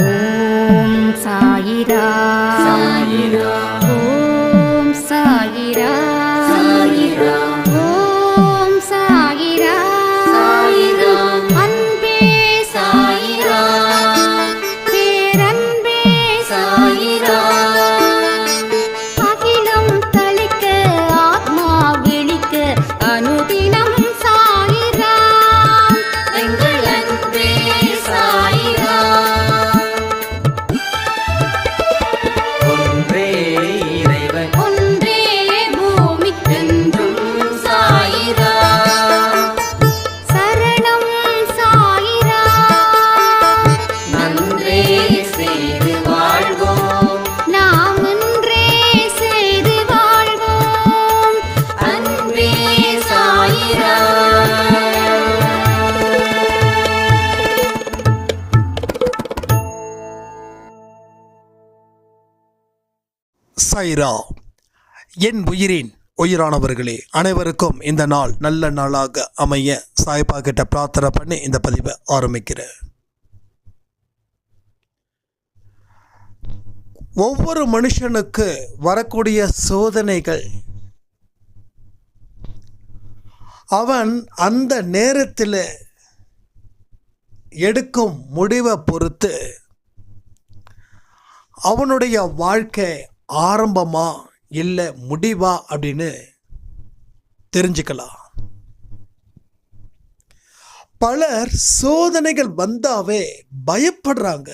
ஓம் சாயிரா சாயிரா ஓம் சைரா என் உயிரின் உயிரானவர்களே அனைவருக்கும் இந்த நாள் நல்ல நாளாக அமைய சாய்பா கிட்ட பிரார்த்தனை பண்ணி இந்த பதிவை ஆரம்பிக்கிறேன். ஒவ்வொரு மனுஷனுக்கு வரக்கூடிய சோதனைகள் அவன் அந்த நேரத்தில் எடுக்கும் முடிவை பொறுத்து அவனுடைய வாழ்க்கை ஆரம்பமா இல்லை முடிவா அப்படின்னு தெரிஞ்சுக்கலாம். பலர் சோதனைகள் வந்தாவே பயப்படுறாங்க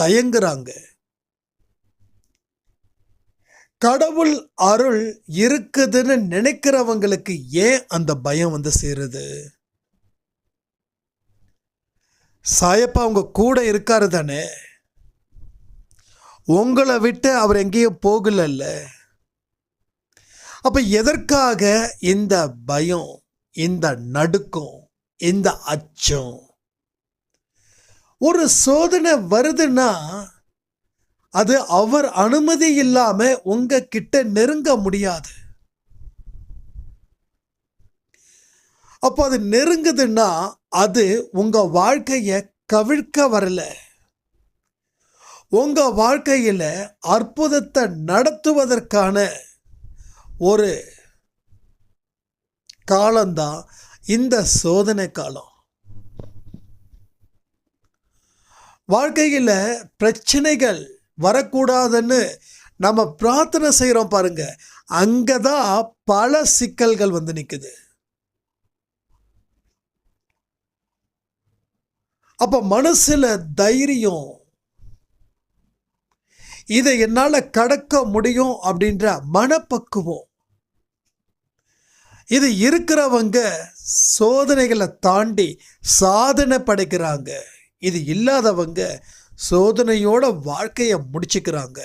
தயங்குறாங்க. கடவுள் அருள் இருக்குதுன்னு நினைக்கிறவங்களுக்கு ஏன் அந்த பயம் வந்து சேருது? சாயப்பா அவங்க கூட இருக்காரு தானே? உங்களை விட்டு அவர் எங்கேயும் போகலல்ல. அப்போ எதற்காக இந்த பயம் இந்த நடுக்கம் இந்த அச்சம்? ஒரு சோதனை வருதுன்னா அது அவர் அனுமதி இல்லாமல் உங்க கிட்ட நெருங்க முடியாது. அப்போ அது நெருங்குதுன்னா அது உங்கள் வாழ்க்கையை கவிழ்க்க வரலை. உங்கள் வாழ்க்கையில் அற்புதத்தை நடத்துவதற்கான ஒரு காலம்தான் இந்த சோதனை காலம். வாழ்க்கையில் பிரச்சனைகள் வரக்கூடாதுன்னு நம்ம பிரார்த்தனை செய்கிறோம் பாருங்க. அங்கதான் பல சிக்கல்கள் வந்து நிற்குது அப்போ மனசில் தைரியம் இதை என்னால் கடக்க முடியும் அப்படின்ற மனப்பக்குவம். இது இருக்கிறவங்க சோதனைகளை தாண்டி சாதனை படைக்கிறாங்க. இது இல்லாதவங்க சோதனையோட வாழ்க்கையை முடிச்சுக்கிறாங்க.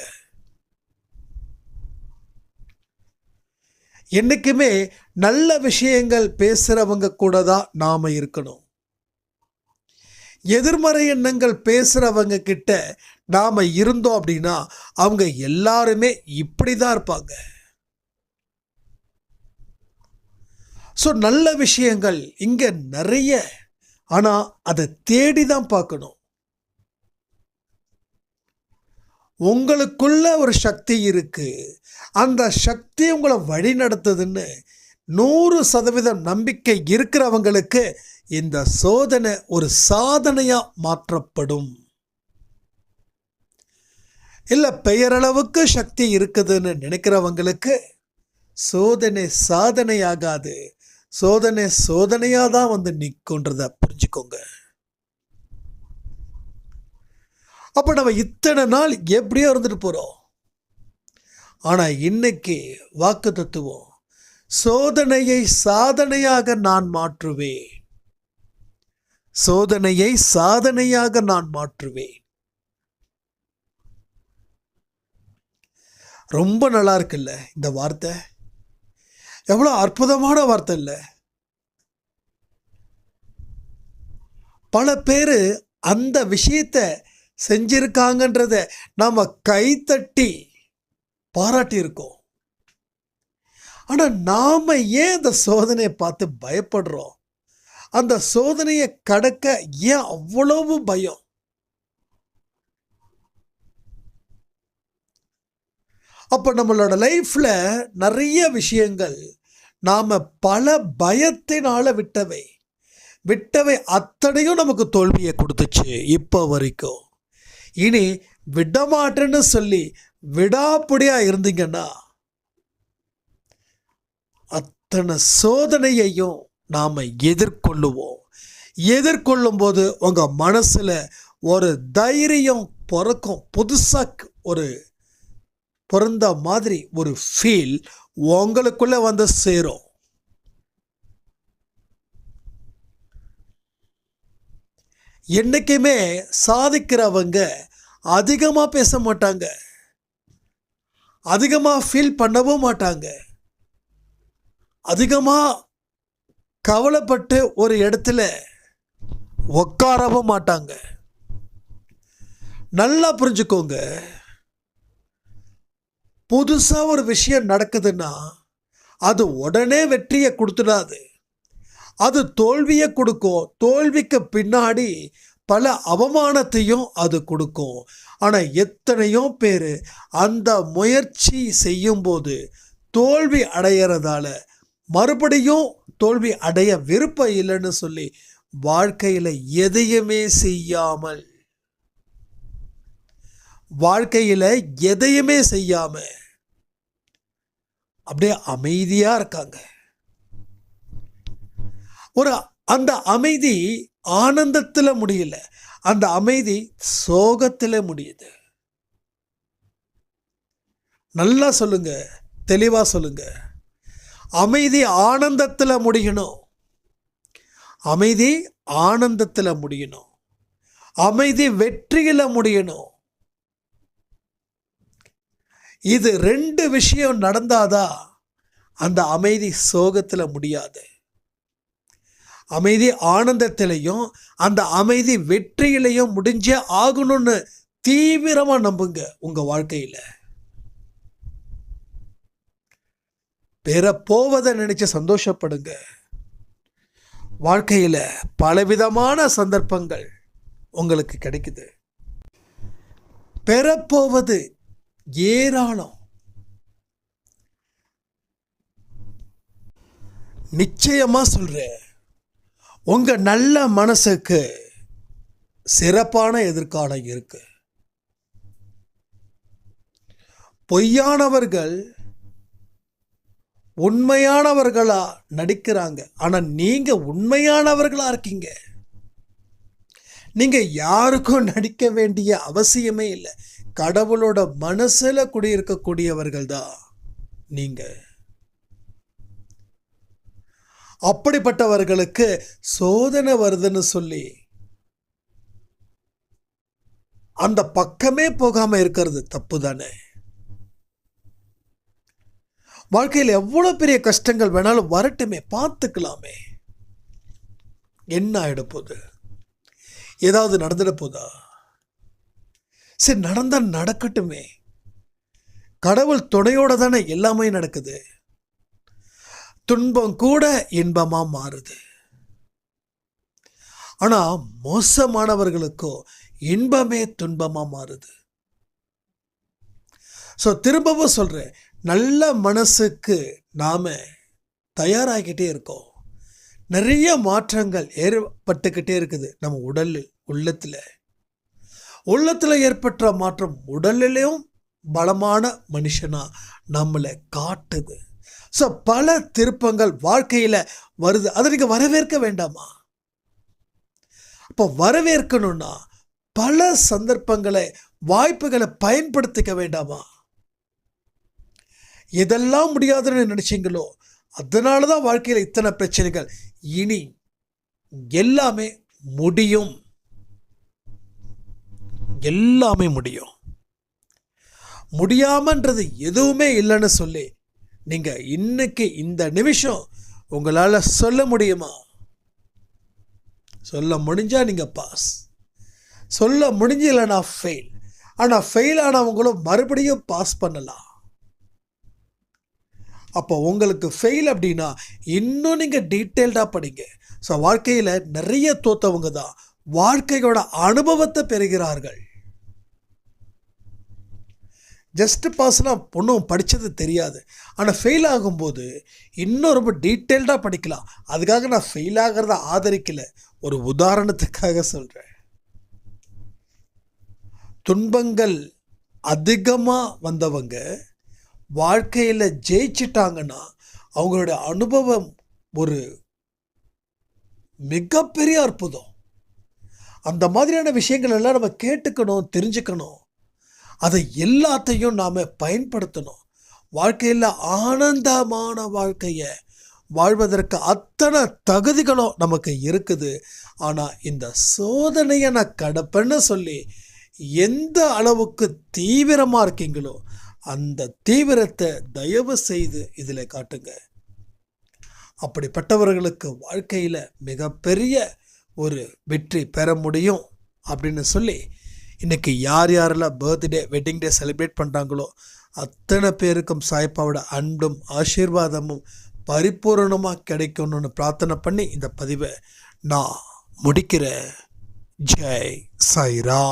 என்னைக்குமே நல்ல விஷயங்கள் பேசுகிறவங்க கூட தான் நாம் இருக்கணும். எதிர்மறை எண்ணங்கள் பேசுகிறவங்க கிட்ட நாம இருந்தோம் அப்படின்னா அவங்க எல்லாருமே இப்படி தான் இருப்பாங்க. ஸோ நல்ல விஷயங்கள் இங்கே நிறைய. ஆனால் அதை தேடி தான் பார்க்கணும். உங்களுக்குள்ள ஒரு சக்தி இருக்குது அந்த சக்தி உங்களை வழி நடத்துதுன்னு நூறு சதவீதம் நம்பிக்கை இருக்கிறவங்களுக்கு இந்த சோதனை ஒரு சாதனையாக மாற்றப்படும். இல்லை பெயரளவுக்கு சக்தி இருக்குதுன்னு நினைக்கிறவங்களுக்கு சோதனை சாதனையாகாது. சோதனை சோதனையாக தான் வந்து நிற்குன்றத புரிஞ்சுக்கோங்க. அப்போ நம்ம இத்தனை நாள் எப்படியோ இருந்துட்டு போகிறோம் ஆனால் இன்னைக்கு வாக்கு தத்துவம் சோதனையை சாதனையாக நான் மாற்றுவேன். சோதனையை சாதனையாக நான் மாற்றுவேன். ரொம்ப நல்லா இருக்குல்ல இந்த வார்த்தை? எவ்வளோ அற்புதமான வார்த்தை இல்லை. பல பேர் அந்த விஷயத்த செஞ்சிருக்காங்கன்றத நாம் கைத்தட்டி பாராட்டியிருக்கோம். ஆனால் நாம் ஏன் அந்த சோதனையை பார்த்து பயப்படுறோம்? அந்த சோதனையை கடக்க ஏன் அவ்வளவு பயம்? அப்போ நம்மளோட லைஃப்பில் நிறைய விஷயங்கள் நாம் பல பயத்தினால் விட்டவை. விட்டவை அத்தனையும் நமக்கு தோல்வியை கொடுத்துச்சு இப்போ வரைக்கும். இனி விடமாட்டேன்னு சொல்லி விடாப்படியாக இருந்தீங்கன்னா அத்தனை சோதனையையும் நாம் எதிர்கொள்ளுவோம். எதிர்கொள்ளும்போது உங்கள் மனசில் ஒரு தைரியம் பிறக்கும். புதுசாக ஒரு பிறந்த மாதிரி ஒரு ஃபீல் உங்களுக்குள்ளே வந்து சேரும். என்றைக்குமே சாதிக்கிறவங்க அதிகமாக பேச மாட்டாங்க. அதிகமாக ஃபீல் பண்ணவும் மாட்டாங்க. அதிகமாக கவலைப்பட்டு ஒரு இடத்துல உட்காரவும் மாட்டாங்க. நல்லா புரிஞ்சுக்கோங்க. புதுசாக ஒரு விஷயம் நடக்குதுன்னா அது உடனே வெற்றியை கொடுத்துடாது. அது தோல்வியை கொடுக்கும். தோல்விக்கு பின்னாடி பல அவமானத்தையும் அது கொடுக்கும். ஆனால் எத்தனையோ பேர் அந்த முயற்சி செய்யும்போது தோல்வி அடையிறதால மறுபடியும் தோல்வி அடைய விருப்பம் இல்லைன்னு சொல்லி வாழ்க்கையில் எதையுமே செய்யாமல் வாழ்க்கையில் எதையுமே செய்யாமல் அப்படியே அமைதியாக இருக்காங்க. ஒரு அந்த அமைதி ஆனந்தத்தில் முடியல அந்த அமைதி சோகத்தில் முடியுது. நல்லா சொல்லுங்க தெளிவாக சொல்லுங்கள் அமைதி ஆனந்தத்தில் முடியணும். அமைதி ஆனந்தத்தில் முடியணும். அமைதி வெற்றியில் முடியணும். இது ரெண்டு விஷயம் நடந்தாதான் அந்த அமைதி சோகத்தில் முடியாது. அமைதி ஆனந்தத்திலையும் அந்த அமைதி வெற்றியிலையும் முடிஞ்சே ஆகணும்னு தீவிரமாக நம்புங்க உங்கள் வாழ்க்கையில். பெறப்போவதை நினச்சி சந்தோஷப்படுங்க. வாழ்க்கையில் பலவிதமான சந்தர்ப்பங்கள் உங்களுக்கு கிடைக்குது. பெறப்போவது ஏராளம். நிச்சயமா சொல்கிறேன் உங்கள் நல்ல மனசுக்கு சிறப்பான எதிர்காலம் இருக்கு. பொய்யானவர்கள் உண்மையானவர்களா நடிக்கிறாங்க. ஆனால் நீங்கள் உண்மையானவர்களாக இருக்கீங்க. நீங்கள் யாருக்கும் நடிக்க வேண்டிய அவசியமே இல்லை. கடவுளோட மனசில் குடியிருக்கக்கூடியவர்கள் தான் நீங்கள் அப்படிப்பட்டவர்களுக்கு சோதனை வருதுன்னு சொல்லி அந்த பக்கமே போகாமல் இருக்கிறது தப்பு தானே வாழ்க்கையில் எவ்வளோ பெரிய கஷ்டங்கள் வேணாலும் வரட்டுமே பார்த்துக்கலாமே. என்ன ஆயிட போகுது? ஏதாவது நடந்துட போதா? சரி நடந்தால் நடக்கட்டுமே. கடவுள் துணையோட தானே எல்லாமே நடக்குது. துன்பம் கூட இன்பமாக மாறுது. ஆனால் மோசமானவர்களுக்கோ இன்பமே துன்பமாக மாறுது. ஸோ திரும்பவும் சொல்கிறேன் நல்ல மனசுக்கு நாம் தயாராகிக்கிட்டே இருக்கோம். நிறைய மாற்றங்கள் ஏற்பட்டுக்கிட்டே இருக்குது நம்ம உடலில் உள்ளத்தில். உள்ளத்தில் ஏற்பட்ட மாற்றம் உடலிலையும் பலமான மனுஷனாக நம்மளை காட்டுது. ஸோ பல திருப்பங்கள் வாழ்க்கையில் வருது. அதை நீங்கள் வரவேற்க வேண்டாமா? அப்போ வரவேற்கணும்னா பல சந்தர்ப்பங்களை வாய்ப்புகளை பயன்படுத்திக்க வேண்டாமா? எதெல்லாம் முடியாதுன்னு நினைச்சீங்களோ அதனால தான் வாழ்க்கையில் இத்தனை பிரச்சனைகள். இனி எல்லாமே முடியும். எல்லாமே முடியும். முடியாமன்றது எதுவுமே இல்லைன்னு சொல்லி நீங்க இன்னைக்கு இந்த நிமிஷம் உங்களால் சொல்ல முடியுமா? சொல்ல முடிஞ்சா நீங்க பாஸ் சொல்ல முடிஞ்சலைன்னா ஃபெயில் ஆனால் ஃபெயில் ஆனவங்களும் மறுபடியும் பாஸ் பண்ணலாம். அப்போ உங்களுக்கு ஃபெயில் அப்படின்னா இன்னும் நீங்கள் டீட்டெயில்டாக படிங்க. ஸோ வாழ்க்கையில் நிறைய தோத்தவங்க தான் வாழ்க்கையோட அனுபவத்தை பெறுகிறார்கள். ஜஸ்ட் பாஸ்லாம் ஒன்றும் படித்தது தெரியாது. ஆனால் ஃபெயில் ஆகும்போது இன்னும் ரொம்ப டீட்டெயில்டாக படிக்கலாம். அதுக்காக நான் ஃபெயில் ஆகிறத ஆதரிக்கலை. ஒரு உதாரணத்துக்காக சொல்கிறேன் துன்பங்கள் அதிகமாக வந்தவங்க வாழ்க்கையில் ஜெயிச்சிட்டாங்கன்னா அவங்களோட அனுபவம் ஒரு மிகப்பெரிய அற்புதம். அந்த மாதிரியான விஷயங்கள் எல்லாம் நம்ம கேட்டுக்கணும் தெரிஞ்சுக்கணும். அதை எல்லாத்தையும் நாம் பயன்படுத்தணும். வாழ்க்கையில் ஆனந்தமான வாழ்க்கையை வாழ்வதற்கு அத்தனை தகுதிகளும் நமக்கு இருக்குது. ஆனால் இந்த சோதனையை நான் கடப்பேன்னு சொல்லி எந்த அளவுக்கு தீவிரமாக இருக்கீங்களோ அந்த தீவிரத்தை தயவு செய்து இதில் காட்டுங்க. அப்படிப்பட்டவர்களுக்கு வாழ்க்கையில் மிகப்பெரிய ஒரு வெற்றி பெற முடியும் அப்படின்னு சொல்லி இன்றைக்கி யார் யாரெல்லாம் பர்த்டே வெட்டிங் டே செலிப்ரேட் பண்ணுறாங்களோ அத்தனை பேருக்கும் சாய்ப்பாவோட அன்பும் ஆசீர்வாதமும் பரிபூரணமாக கிடைக்கணும்னு பிரார்த்தனை பண்ணி இந்த பதிவை நான் முடிக்கிறேன். ஜெய் சாய்ரா